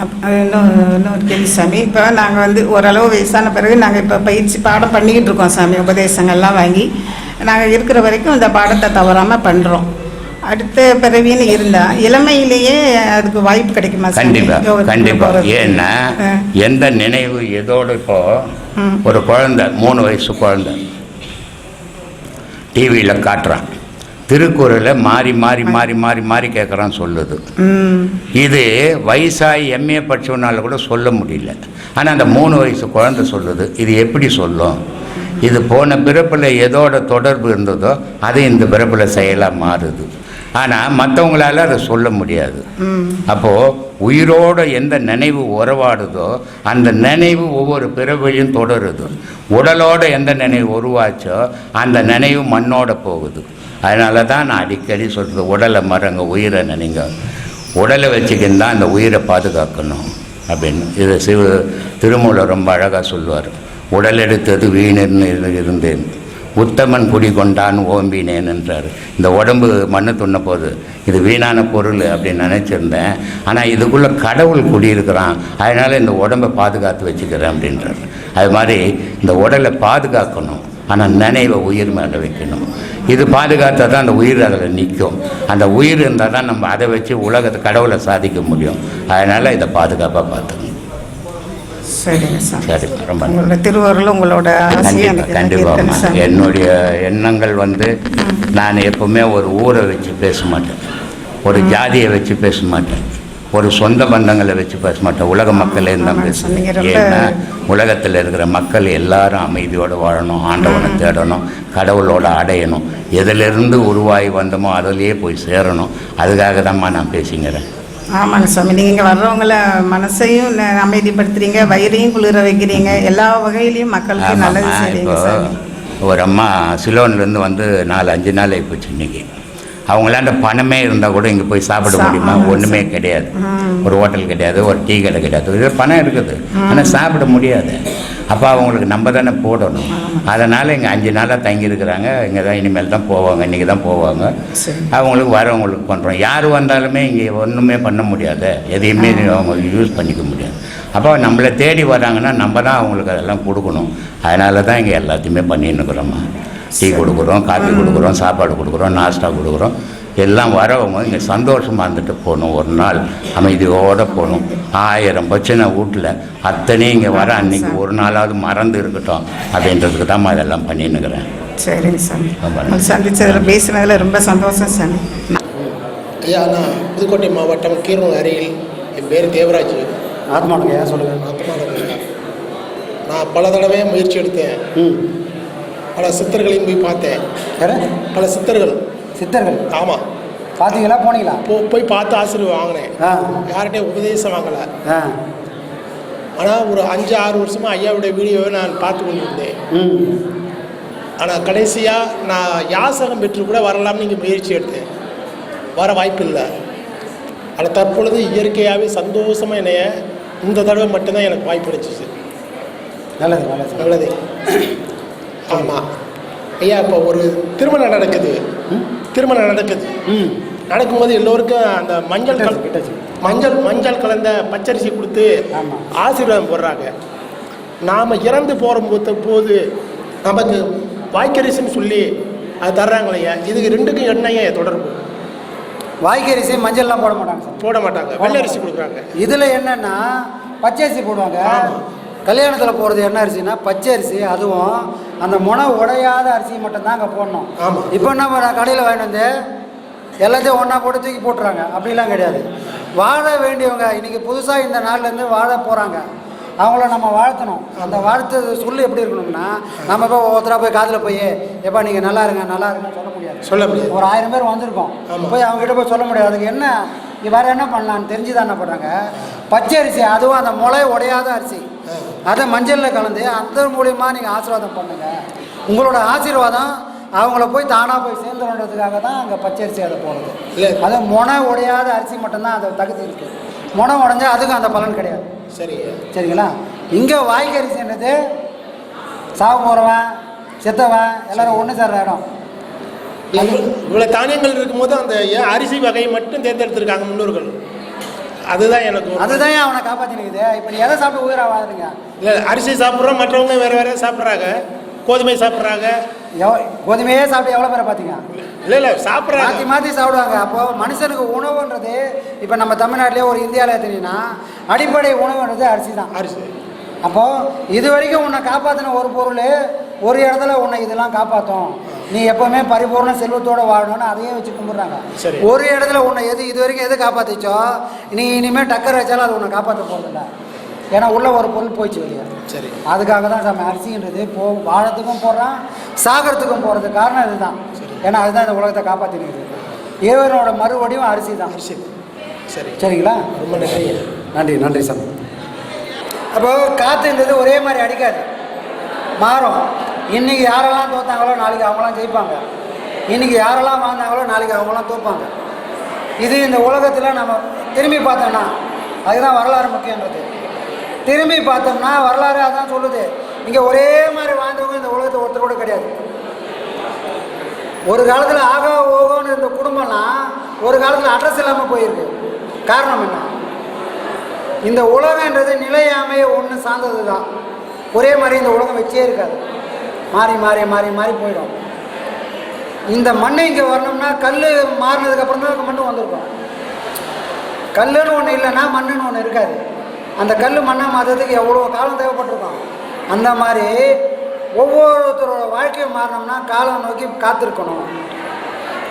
இன்னும் இன்னொரு கேள்வி சாமி இப்போ நாங்கள் வந்து ஓரளவு வயசான பிறகு நாங்கள் இப்போ பயிற்சி பாடம் பண்ணிக்கிட்டு இருக்கோம் சாமி உபதேசங்கள்லாம் வாங்கி நாங்கள் இருக்கிற வரைக்கும் இந்த பாடத்தை தவறாமல் பண்ணுறோம் அடுத்த பிறவின்னு இருந்தால் இளமையிலேயே அதுக்கு வாய்ப்பு கிடைக்குமா? கண்டிப்பா கண்டிப்பா? ஏன்னா. எந்த நினைவு எதோட இப்போ. ஒரு குழந்தை மூணு வயசு குழந்தை டிவியில் காட்டுறான் திருக்குறளை மாறி மாறி மாறி மாறி மாறி கேட்குறான் சொல்லுது. இது வயசாகி எம்ஏ படிச்சவனால கூட சொல்ல முடியல. ஆனால் அந்த மூணு வயசு குழந்தை சொல்லுது. இது எப்படி சொல்லும்? இது போன பிறப்பில் எதோட தொடர்பு இருந்ததோ அது இந்த பிறப்பில் செயலாக மாறுது. ஆனால் மற்றவங்களால அதை சொல்ல முடியாது. அப்போது உயிரோட எந்த நினைவு உறவாடுதோ அந்த நினைவு ஒவ்வொரு பிறவையும் தொடருது. உடலோட எந்த நினைவு உருவாச்சோ அந்த நினைவு மண்ணோட போகுது. அதனால தான் நான் அடிக்கடி சொல்கிறது உடலை மறங்க உயிரை நினைங்க உடலை வச்சுக்கின்னு தான் அந்த உயிரை பாதுகாக்கணும். அப்படின்னு. இது சிவ திருமூலர் ரொம்ப அழகாக சொல்லுவார். உடல் எடுத்தது வீணர்னு இருந்தேன். உத்தமன் குடி கொண்டான் ஓம்பினேன் என்றார். இந்த உடம்பு மண்ணு துண்ண போது இது வீணான பொருள் அப்படின்னு நினச்சிருந்தேன். ஆனால் இதுக்குள்ளே கடவுள் குடியிருக்கிறான். அதனால் இந்த உடம்பை பாதுகாத்து வச்சுக்கிறேன் அப்படின்றார். அது மாதிரி இந்த உடலை பாதுகாக்கணும். ஆனால் நினைவை உயிர் மேலே வைக்கணும். இது பாதுகாத்தா தான் அந்த உயிர் அதில் நிற்கும் அந்த உயிர் இருந்தால் தான் நம்ம அதை வச்சு உலகத்தை கடவுளை சாதிக்க முடியும். அதனால் இதை பாதுகாப்பாக பார்த்துக்கணும். சரிங்க சரி. ரொம்ப. உங்களோட உங்களோட ஆசையை கண்டிப்பா எனக்கு கண்டிப்பா இருக்கட்டும் சாமி. என்னுடைய எண்ணங்கள் வந்து நான் எப்பவுமே ஒரு ஊரை வச்சு பேச மாட்டேன். ஒரு ஜாதியை வச்சு பேச மாட்டேன். ஒரு சொந்த பந்தங்களை வச்சு பேச மாட்டேன் உலக மக்களே தான். ரொம்ப- ஏன்னா உலகத்தில் இருக்கிற மக்கள் எல்லாரும் அமைதியோடு வாழணும் ஆண்டவனை தேடணும் கடவுளோட அடையணும். எதிலிருந்து உருவாகி வந்தோமோ அதிலேயே போய் சேரணும். அதுக்காக தான்மா நான் பேசிங்கிறேன். ஆமாங்க சாமி நீங்கள் வர்றவங்கள மனசையும் அமைதிப்படுத்துறீங்க வயிறையும் குளிர வைக்கிறீங்க எல்லா வகையிலையும் மக்களுக்கு நல்லது செய்றீங்க ஒரு அம்மா சிலோன்லேருந்து வந்து நாலு அஞ்சு நாள் ஆகிப்போச்சு இன்னைக்கு. அவங்களாண்ட பணமே இருந்தால் கூட இங்கே போய் சாப்பிட முடியுமா? ஒன்றுமே கிடையாது. ஒரு ஹோட்டல் கிடையாது ஒரு டீ கடை கிடையாது. இது பணம் இருக்குது. ஆனால் சாப்பிட முடியாது. அப்போ அவங்களுக்கு நம்ம தானே போடணும். அதனால் இங்கே அஞ்சு நாளாக தங்கியிருக்கிறாங்க. இங்கே தான் இனிமேல் தான் போவாங்க. இன்றைக்கி தான் போவாங்க. அவங்களுக்கு வரவங்களுக்கு பண்ணுறோம் யார் வந்தாலுமே இங்கே ஒன்றுமே பண்ண முடியாது. எதையுமே அவங்க யூஸ் பண்ணிக்க முடியாது. அப்போ நம்மளை தேடி வராங்கன்னா நம்ம தான் அவங்களுக்கு அதெல்லாம் கொடுக்கணும். அதனால தான் இங்கே எல்லாத்தையுமே பண்ணின்னு இருக்கிறோம்மா டீ கொடுக்குறோம் காஃபி கொடுக்குறோம் சாப்பாடு கொடுக்குறோம் நாஸ்டா கொடுக்குறோம். எல்லாம் வரவங்க இங்கே சந்தோஷமாக இருந்துட்டு போகணும் ஒரு நாள். அமைதியோடு போகணும் ஆயிரம் பிரச்சனை வீட்டில் அத்தனையும் இங்கே வர அன்னைக்கு ஒரு நாளாவது மறந்து இருக்கட்டும். அப்படின்றதுக்கு தான் அதெல்லாம் பண்ணின்னுக்கிறேன். சரிங்க சாமி சந்திச்சதில் பேசினதில் ரொம்ப சந்தோஷம் சாமி ஐயா நான் புதுக்கோட்டை மாவட்டம் கீரனூர் அருகில் என் பேர் தேவராஜ். ஆத்மானுங்க ஏன் சொல்லுங்கள் ஆத்மானவங்க. நான் பல தடவை முயற்சி எடுத்தேன். ம். பல சித்தர்களையும் போய் பார்த்தேன். யாரு? பல சித்தர்கள். சித்தர்கள்? ஆமாம் பார்த்தீங்களா? போனீங்களா? போ போய் பார்த்து ஆசீர்வாதம் வாங்கினேன். யார்கிட்டையும் உபதேசம் வாங்கலை. ஆனால் ஒரு அஞ்சு ஆறு வருஷமாக ஐயாவுடைய வீடியோவை நான் பார்த்து கொண்டு இருந்தேன் ம். ஆனால் கடைசியாக நான் யாசகம் பெற்று கூட வரலாம்னு இங்கே முயற்சி எடுத்தேன். வர வாய்ப்பு இல்லை. ஆனால் தற்பொழுது இயற்கையாகவே சந்தோஷமாக என்னைய இந்த தடவை மட்டும்தான் எனக்கு வாய்ப்பு கிடைச்சிச்சு. நல்லது நல்லது. நல்லது. ஆமாம் ஐயா இப்போ ஒரு திருமணம் நடக்குது. திருமணம் நடக்குது. ம். நடக்கும்போது எல்லோருக்கும் அந்த மஞ்சள் கல. மஞ்சள் மஞ்சள் கலந்த பச்சரிசி கொடுத்து. ஆசீர்வாதம் போடுறாங்க. நாம் இறந்து போகிற போது நமக்கு வாய்க்கரிசின்னு சொல்லி அது தர்றாங்களையா இதுக்கு ரெண்டுக்கும் என்னையா தொடர்பு? வாய்க்கரிசி மஞ்சள்லாம் போட மாட்டாங்க போட மாட்டாங்க. வெள்ளை அரிசி கொடுக்குறாங்க. இதில் என்னன்னா பச்சை அரிசி போடுவாங்க. கல்யாணத்தில் போடுறது என்ன அரிசினா பச்சை அரிசி அதுவும் அந்த முனை உடையாத அரிசி மட்டும்தான் அங்கே போடணும். இப்போ என்ன பண்ண கடையில் வாங்கிட்டு வந்து எல்லாத்தையும் ஒன்றா போட்டு தூக்கி போட்டுறாங்க. அப்படிலாம் கிடையாது. வாழ வேண்டியவங்க இன்னைக்கு புதுசாக இந்த நாள்லேருந்து வாழ போகிறாங்க அவங்கள நம்ம வாழ்த்தணும். அந்த வாழ்த்து சொல்லு எப்படி இருக்கணும்னா நம்ம போய் ஒவ்வொருத்தராக போய் காதில் போய் எப்பா நீங்கள் நல்லா இருங்க நல்லா இருங்கன்னு சொல்ல முடியாது. சொல்ல முடியாது. ஒரு ஆயிரம் பேர் வந்திருக்கோம். போய் அவங்க கிட்ட போய் சொல்ல முடியாது. அதுக்கு என்ன நீ வேற என்ன பண்ணலான்னு தெரிஞ்சு தான் என்ன பண்ணுறாங்க பச்சை அரிசி அதுவும் அந்த முளை உடையாத அரிசி. அதை மஞ்சளில் கலந்து அந்த மூலியமா நீங்கள் ஆசீர்வாதம் பண்ணுங்க. உங்களோட ஆசீர்வாதம் அவங்கள போய் தானாக போய் சேர்ந்துடுறதுக்காக தான் அங்கே பச்சரிசி அதை போடுறது. இல்லை. அது முனை உடையாத அரிசி மட்டும்தான் அதை தகுதி இருக்குது முனை உடைஞ்சா அதுக்கும் அந்த பலன் கிடையாது. சரி. சரிங்களா? இங்கே வாய்க்கரிசின்றது சாவு போகிறவன் செத்தவன் எல்லாரும் ஒன்று சேர்ற இடம். இவ்வளோ தானியங்கள் இருக்கும்போது அந்த அரிசி வகையை மட்டும் தேர்ந்தெடுத்திருக்காங்க முன்னோர்கள். அதுதான் எனக்கு அதுதான் அவனை காப்பாற்றினுக்குது இப்போ நீ எதை சாப்பிட்டு உயிரா வாழுறீங்க? இல்லை அரிசி சாப்பிட்றோம் மற்றவங்க வேறு வேறு சாப்பிட்றாங்க. கோதுமை சாப்பிட்றாங்க. எவ கோதுமையே சாப்பிட்டு எவ்வளோ பேரை பார்த்தீங்க இல்லை இல்லை மாற்றி சாப்பிட்றாங்க மாற்றி சாப்பிடுவாங்க. அப்போ மனுஷனுக்கு உணவுன்றது இப்போ நம்ம தமிழ்நாட்டிலே ஒரு இந்தியாவில் எடுத்தீங்கன்னா அடிப்படை உணவுன்றது அரிசி தான். அரிசி. அப்போ இது வரைக்கும் உன்னை காப்பாற்றின ஒரு பொருள் ஒரு இடத்துல உன்னை இதெல்லாம் காப்பாற்றும் நீ எப்பவுமே பரிபூர்ண செல்வத்தோட வாழணும்னு அதையே வச்சு கும்பிட்றாங்க. சரி. ஒரு இடத்துல உன்னை எது இது வரைக்கும் எது காப்பாற்றிச்சோ நீ இனிமேல் டக்கர் வச்சாலும் அது உன்னை காப்பாற்ற போகிறதில்ல ஏன்னா உள்ள ஒரு பொருள் போயிடுச்சு வெளியே. சரி. அதுக்காக தான் நம்ம அரிசின்றது போ வாழத்துக்கும் போடுறான் சாகரத்துக்கும் போகிறது காரணம் இதுதான். ஏன்னா அதுதான் இந்த உலகத்தை காப்பாற்றினுக்குது இறைவனோட மறுவடியும் அரிசி தான் அரிசி சரி. சரிங்களா? ரொம்ப நன்றி. நன்றி நன்றி சார். அப்போ காற்றுன்றது ஒரே மாதிரி அடிக்காது. மாறும். இன்னைக்கு யாரெல்லாம் தோத்தாங்களோ நாளைக்கு அவங்களாம் ஜெயிப்பாங்க. இன்னைக்கு யாரெல்லாம் வாழ்ந்தாங்களோ நாளைக்கு அவங்களாம் தோப்பாங்க. இது இந்த உலகத்தில் நம்ம திரும்பி பார்த்தோம்னா அதுதான் வரலாறு முக்கியன்றது திரும்பி பார்த்தோம்னா வரலாறு அதான் சொல்லுது. இங்கே ஒரே மாதிரி வாழ்ந்தவங்க இந்த உலகத்தை ஒருத்தர் கூட கிடையாது. ஒரு காலத்தில் ஆகா ஓகோன்னு இருந்த குடும்பம்லாம் ஒரு காலத்தில் அட்ரஸ் இல்லாமல் போயிருக்கு. காரணம் என்ன? இந்த உலகன்றது நிலையாமையை ஒன்று சார்ந்தது தான் ஒரே மாதிரி இந்த உலகம் வச்சே இருக்காது. மாறி மாறி மாறி மாறி போயிடும். இந்த மண்ணை இங்கே வரணும்னா கல் மாறினதுக்கப்புறம் தான் மண்ணு வந்திருக்கும். கல்லுன்னு ஒன்று இல்லைன்னா மண்ணுன்னு ஒன்று இருக்காது. அந்த கல் மண்ணாக மாற்றுறதுக்கு எவ்வளோ காலம் தேவைப்பட்டிருக்கும்? அந்த மாதிரி ஒவ்வொருத்தரோட வாழ்க்கையை மாறினோம்னா காலம் நோக்கி காத்திருக்கணும்.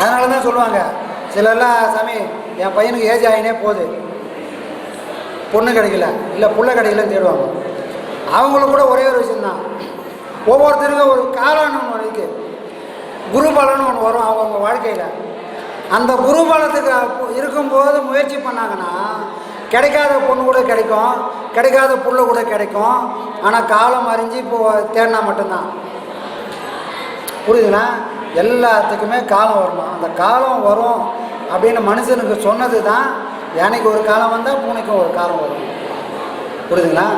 அதனால தான் சொல்லுவாங்க சிலர்லாம் சாமி என் பையனுக்கு ஏஜ் ஆகினே போகுது. பொண்ணு கிடைக்கல. இல்லை புள்ள கிடைக்கலன்னு தேடுவாங்க. அவங்களுக்கு கூட ஒரே ஒரு விஷயந்தான் ஒவ்வொருத்தருக்கும் ஒரு காலம்னு ஒன்று இருக்குது குருபலன்னு ஒன்று வரும் அவங்க வாழ்க்கையில். அந்த குருபலத்துக்கு இருக்கும்போது முயற்சி பண்ணாங்கன்னா கிடைக்காத பொண்ணு கூட கிடைக்கும் கிடைக்காத புள்ள கூட கிடைக்கும். ஆனால் காலம் அறிஞ்சு இப்போ தேடினா மட்டும்தான். புரியுதுங்களா? எல்லாத்துக்குமே காலம் வரணும். அந்த காலம் வரும் அப்படின்னு மனுஷனுக்கு சொன்னது தான் யானைக்கு ஒரு காலம் வந்தால் பூனைக்கும் ஒரு காலம் வரும். புரியுதுங்களா?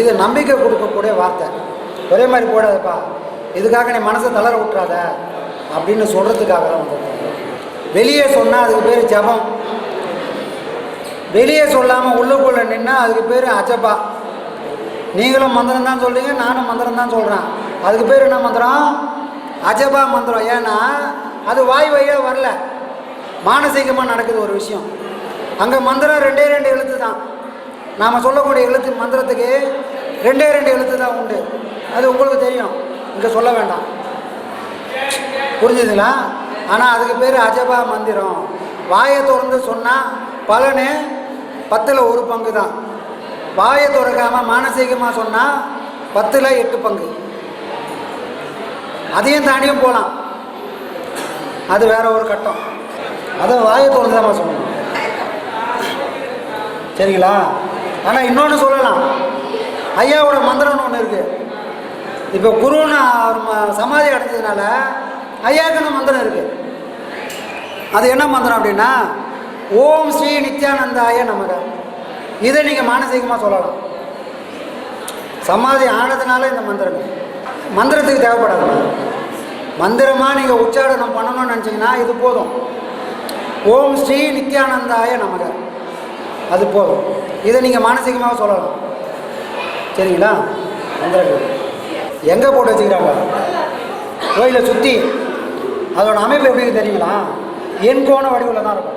இது நம்பிக்கை கொடுக்கக்கூடிய வார்த்தை. ஒரே மாதிரி போடாதப்பா. இதுக்காக நீ மனசை தளர விட்டுறாத. அப்படின்னு சொல்கிறதுக்காக தான் வந்திருக்கேன். வெளியே சொன்னால் அதுக்கு பேர் ஜபம். வெளியே சொல்லாமல் உள்ளுக்குள்ளே நின்னா அதுக்கு பேர் அஜபா. நீங்களும் மந்திரம் தான் சொல்கிறீங்க நானும் மந்திரம் தான் சொல்கிறேன் அதுக்கு பேர் என்ன மந்திரம்? அஜபா மந்திரம். ஏன்னா அது வாய் வழியாக வரல. மானசீகமாக நடக்குது ஒரு விஷயம். அங்கே மந்திரம் ரெண்டே ரெண்டு எழுத்து தான் நாம் சொல்லக்கூடிய எழுத்து மந்திரத்துக்கு ரெண்டே ரெண்டு எழுத்து தான் உண்டு. அது உங்களுக்கு தெரியும். இங்கே சொல்ல வேண்டாம். புரிஞ்சுதுங்களா? ஆனால் அதுக்கு பேர் அஜபா மந்திரம். வாயை திறந்து சொன்னால் பலனு பத்தில் ஒரு பங்கு தான். வாயை திறக்காமல் மானசீகமாக சொன்னால் பத்தில் எட்டு பங்கு. அதையும் தாண்டியும் போகலாம் அது வேற ஒரு கட்டம். அதை வாயை திறந்து தான் சொல்லணும். சரிங்களா? ஆனால் இன்னொன்று சொல்லலாம். ஐயாவோட மந்திரம்னு ஒன்று இருக்குது இப்போ குருன்னு அவர் சமாதி அடைஞ்சதுனால ஐயாக்குன்னு மந்திரம் இருக்குது அது என்ன மந்திரம் அப்படின்னா ஓம் ஸ்ரீ நித்யானந்தாய நமக. இதை நீங்கள் மானசீகமாக சொல்லலாம். சமாதி ஆனதுனால இந்த மந்திரம் மந்திரத்துக்கு தேவைப்படாது. மந்திரமாக நீங்கள் உச்சாரணம் பண்ணணும்னு நினச்சிங்கன்னா இது போதும். ஓம் ஸ்ரீ நித்யானந்தாய நமக. அது போதும். இதை நீங்கள் மானசீகமாக சொல்லலாம். சரிங்களா? மந்திரங்கள் எங்கே போட்டு வச்சுக்கிறாங்க? கோயிலை சுற்றி அதோட அமைப்பு எப்படி தெரியுங்களா? எண் கோண வடிவில் தான் இருக்கும்.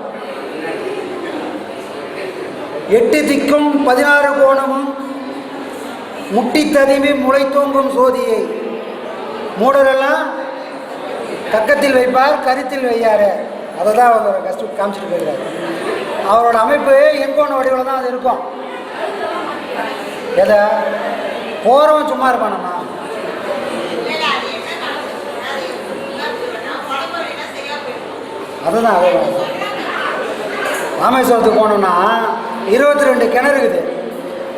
எட்டு திக்கும் பதினாறு கோணமும் முட்டி ததுமி முளை சோதியை மூடரெல்லாம் கக்கத்தில் வைப்பார் கருத்தில் வையாரு. அதை தான் அவர் கஷ்டம் காமிச்சிட்டு போயிருக்காரு. அவரோட அமைப்பு எண்கோண வடிவில் தான் அது இருக்கும். எதை? போகிறவன் சும்மா இருப்பானம்மா. அதுதான் அதுதான். ராமேஸ்வரத்துக்கு போனோம்னா இருபத்தி ரெண்டு கிணறு இருக்குது.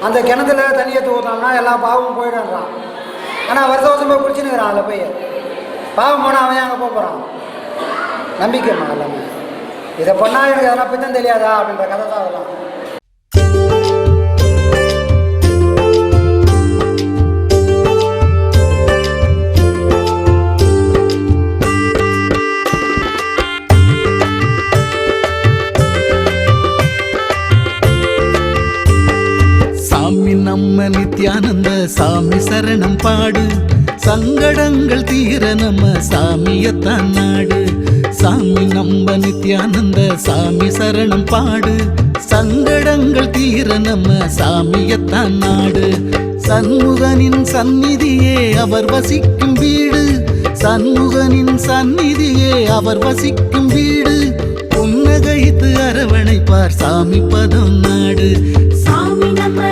அந்த கிணத்துல தண்ணியை ஊற்றினோம்னா எல்லா பாவமும் போயிடுறான் ஆனால் வருஷ வருஷம் போய் குடிச்சுன்னுக்கிறான் அதில் போய் பாவம் போனால் அவன் அங்கே போக போகிறான் நம்பிக்கைம்மா எல்லாமே இதை பண்ணால் எனக்கு அதெல்லாம் பித்தம் தெரியாதா அப்படின்ற கதை தான் அதெல்லாம். செய்கிற நம்ம சாமியத்தான் நாடு சாமி நம்ம நித்யானந்த சாமி சரணம் பாடு. சங்கடங்கள் தீர நம்ம சாமியத்தான் நாடு சண்முகனின் சந்நிதியே அவர் வசிக்கும் வீடு. சண்முகனின் சந்நிதியே அவர் வசிக்கும் வீடு. புன்னகைத்து அரவணைப்பார் சாமி பதம் நாடு. சாமி நம்ம